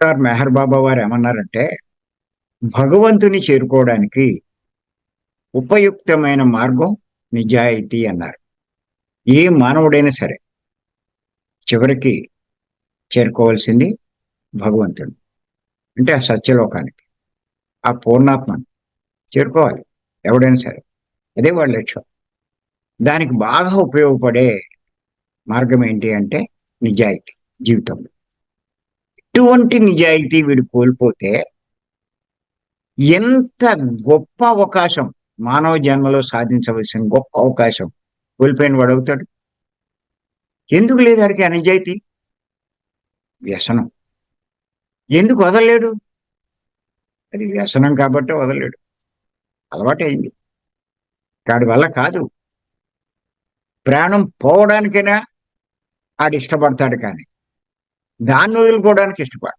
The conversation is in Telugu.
డాక్టర్ మెహర్ బాబా వారు ఏమన్నారంటే భగవంతుని చేరుకోవడానికి ఉపయుక్తమైన మార్గం నిజాయితీ అన్నారు. ఏ మానవుడైనా సరే చివరికి చేరుకోవాల్సింది భగవంతుడు. అంటే ఆ సత్యలోకానికి ఆ పూర్ణాత్మను చేరుకోవాలి ఎవడైనా సరే. అదే వాళ్ళ లక్ష్యం. దానికి బాగా ఉపయోగపడే మార్గం ఏంటి అంటే నిజాయితీ జీవితంలో. ఇటువంటి నిజాయితీ వీడు కోల్పోతే ఎంత గొప్ప అవకాశం మానవ జన్మలో సాధించవలసిన గొప్ప అవకాశం కోల్పోయిన వాడు అవుతాడు. ఎందుకు లేదు వాడికి అనిజాయితీ వ్యసనం. ఎందుకు వదలలేడు? అది వ్యసనం కాబట్టి వదలలేడు. అలవాటైంది. వాడి వల్ల కాదు. ప్రాణం పోవడానికైనా ఆడు ఇష్టపడతాడు కానీ దాన్ని వదులుకోవడానికి ఇష్టపడు